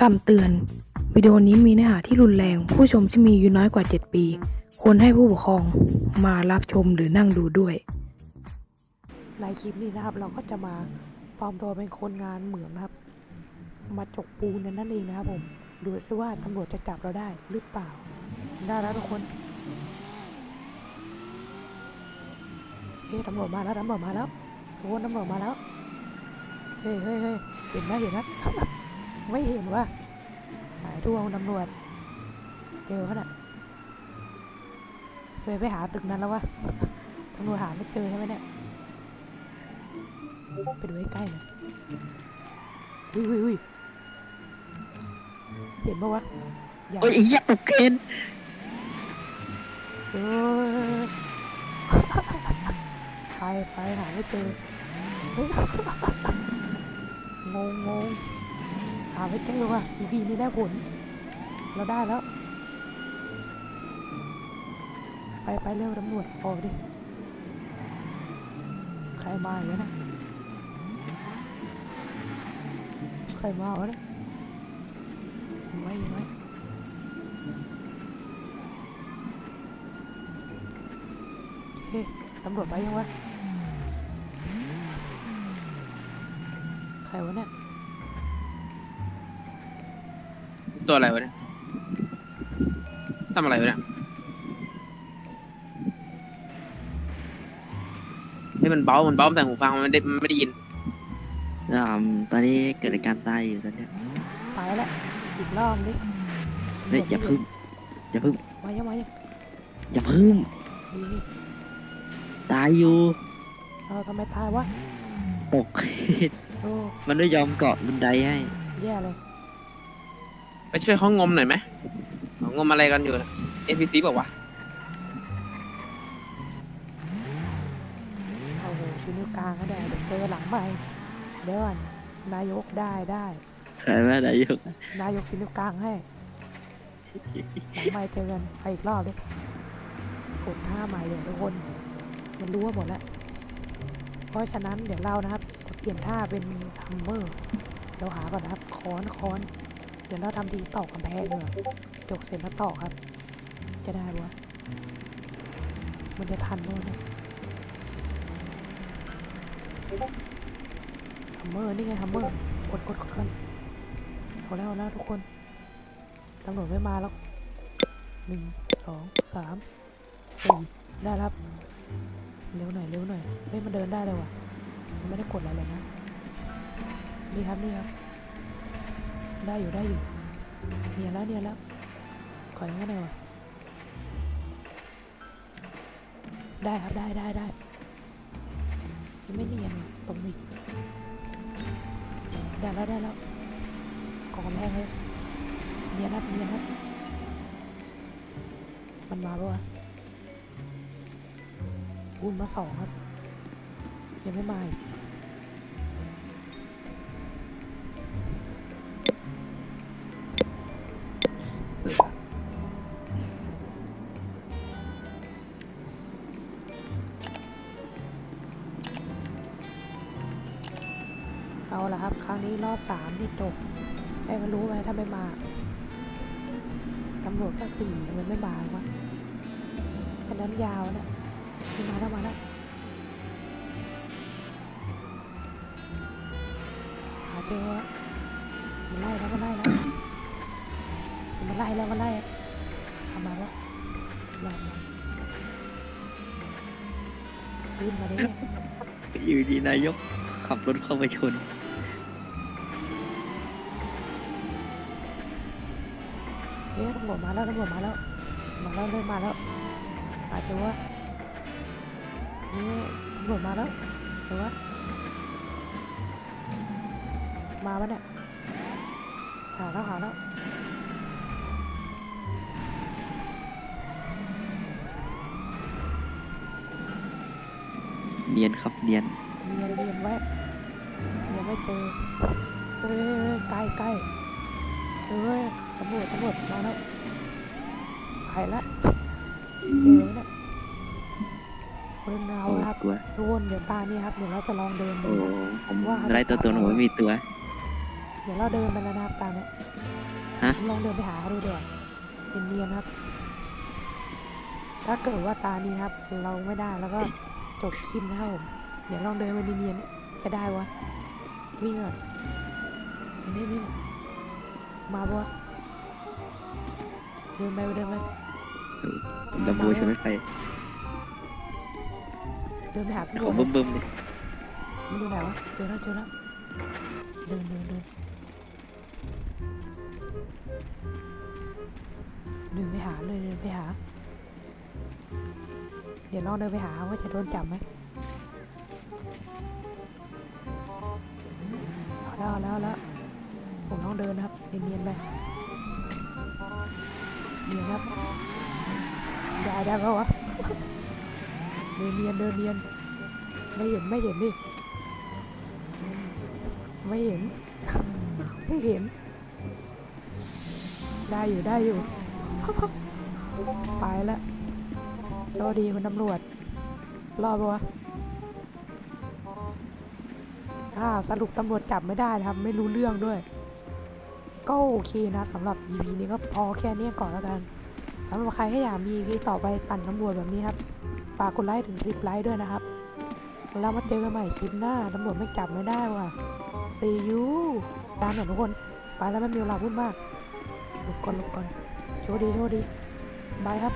คำเตือน วิดีโอนี้มีเนื้อหาที่รุนแรง ผู้ชมที่มีอายุน้อยกว่า 7 ปี ควรให้ผู้ปกครองมารับชมหรือนั่งดูด้วย ในคลิปนี้นะครับ เราก็จะมาปลอมตัวเป็นคนงานเหมืองนะครับ มาจกปูนนั่นเองนะครับผม ดูซิว่าตำรวจจะจับเราได้หรือเปล่า ได้แล้วทุกคนเฮ้ยตำรวจมาแล้วตำรวจมาแล้วทุกคนตำรวจมาแล้ว เฮ้ยเฮ้ยเฮ้ยเห็นไหมเห็นไหม ไม่เห็นว่าหายทั่วตำรวจ เจอเขาน่ะไปไปหาตึกนั้นแล้ววะตำรวจหาไม่เจอใช่ไหมเนี่ยไปดูใกล้ๆหน่อยอุ้ยอุ้ยอุ้ยเห็นปะวะอย่าโอ้ยอีหยตกเกณฑ์เออไปไปหาไม่เจอเฮ้ยงงงงหาไม่เจอว่ะ EP นี้ได้ผล เราได้แล้ว ไปไปเร็วตำรวจออกดิ ใครมาอย่างนี้นะ ใครมาวะเนี่ยยังไว้ยังไว้เฮ้ตำรวจไปยังวะ ใครวะเนี่ย ตัวอะไรวะเนี่ยทำอะไรวะเนี่ยให้มันเบามันเบาแต่หูฟังมันไม่ได้มันไม่ได้ยิน อ่าตอนนี้เกิดอาการตายอยู่ตอนเนี้ยไปแล้วอีกรอบดิเฮ้ยอย่าพึ่งอย่าพึ่งมายังมายังอย่าพึ่งดีนี่ตายอยู่เอาทำไมตายวะตก โอ้มันไม่ยอมเกาะบันไดให้ แย่เลย ไปช่วยเขางมหน่อยไหมเขางมอะไรกันอยู่นะ NPC บอกว่าวะโอ้โหชูนิ้วกลางก็ได้เดี๋ยวเจอหลังใหม่เดี๋ยวก่อนนายกได้ได้ ใครว่าได้ยกนายกชูนิ้วกลางให้หลังใหม่เจอกันไปอีกรอบดิกดท่าใหม่เลยทุกคน มันรู้ว่าหมดแล้ว เพราะฉะนั้นเดี๋ยวเรานะครับจะเปลี่ยนท่าเป็นทัมเมอร์ เราหาก่อนนะครับค้อนค้อน เดี๋ยวเราทำทีต่อกกำแพงเลยจกเสร็จแล้วต่อครับ จะได้ปะวมันจะทันด้วยนะทัมเมอร์นี่ไงทัมเมอร์กดกดกดกันเอาแล้วเอแล้วทุกคนตำรวจไม่มาแล้วหนึ่งสองสามสี่ได้ครับ เร็วหน่อยเร็วหน่อยเฮ้ยมันเดินได้เลยว่ะมันไม่ได้กดอะไรเลยนะนี่ครับนี่ครับ ได้อยู่ได้อยู่เนียนแล้วเนียนแล้วขอย่างนั้นหน่อยวะได้ครับได้ได้ได้ยังไม่เนียนตรงนี้ได้แล้วได้แล้วกองกำแพงเลยเนียนครับเนียนครับมันมาปะวะคูณมาสองครับ ยังไม่มาอีก เอาละครับ ครั้งนี้รอบสามนี่จบให้มันรู้ไหมถ้าไม่มาตำรวจก็สี่ทำไมไม่มาวะแค่นั้นยาวนะมาแล้วมาแล้วหาเจอมันไล่แล้วมันไล่แล้ว ไล่แล้วมันไล่ทำมาแล้วไล่มาขึ้นมาดิอยู่ดีนายกขับรถเข้าไปชนเฮ้ยตำรวจมาแล้วตำรวจมาแล้ว มาแล้วเริ่มมาแล้วหาเจอวะนี่ตำรวจมาแล้วเห็นวะมาปะเนี่ยหาแล้วหาแล้ว เนียนครับเนียนเรียนเรียนไว้ยังไม่เจอเฮ้ยใกล้ใกล้เฮ้ยตำรวจตำรวจมาแล้วไปละเจอแล้วเนี่ยคนเราครับกลัวทุกคนเดี๋ยวตานี่ครับเดี๋ยวเราจะลองเดินโอ้ดูผมว่าไล่ตัวตัวหนูไม่มีตัว เดี๋ยวเราเดินไปแล้วนะครับตามเนี้ยฮะ ลองเดินไปหาเขาดูดีกว่าเนียนๆนะครับ ถ้าเกิดว่าตานี้นะครับ เราไม่ได้แล้วก็ จบคลิปนะครับผมเดี๋ยวลองเดินไปเนียนๆเนี่ยจะได้วะวิ่งก่อนนี่นี่มาปะวะเดินไปเดินไปดัมโบจะไม่ไปเดินไปหาพี่ขบัอวเบิ่มเบิ่มๆเลยมันดูไหนวะเจอแล้วเจอแล้วเดินเดินเดินเดินไปหาเลยเดินไปหา เดี๋ยวลองเดินไปหาว่าจะโดนจับไหมเอแล้วแล้วแล้วผมต้องเดินนะครับเนียนๆไปเนียนครับได้ได้ปะวะเดินเนียนเดินเนียนไม่เห็นไม่เห็นดิไม่เห็นไม่เห็น ได้อยู่ได้อยู่ไปแล้ว โชคดีคุณตำรวจ รอดปะวะอ่าสรุปตำรวจจับไม่ได้นะครับ ไม่รู้เรื่องด้วย ก็โอเคนะสำหรับ EP นี้ก็พอแค่นี้ก่อนแล้วกันสำหรับใครที่อยากมี EP ต่อไปปั่นตำรวจแบบนี้ครับ ฝากกดไลค์ถึง10ไลค์ด้วยนะครับ แล้วมาเจอกันใหม่คลิปหน้าตำรวจไม่จับไม่ได้ว่ะ see you ตามหน่อยทุกคน ไปแล้วไม่มีเวลาพูดมากหลบก่อนหลบก่อนโชคดีโชคดีบายครับ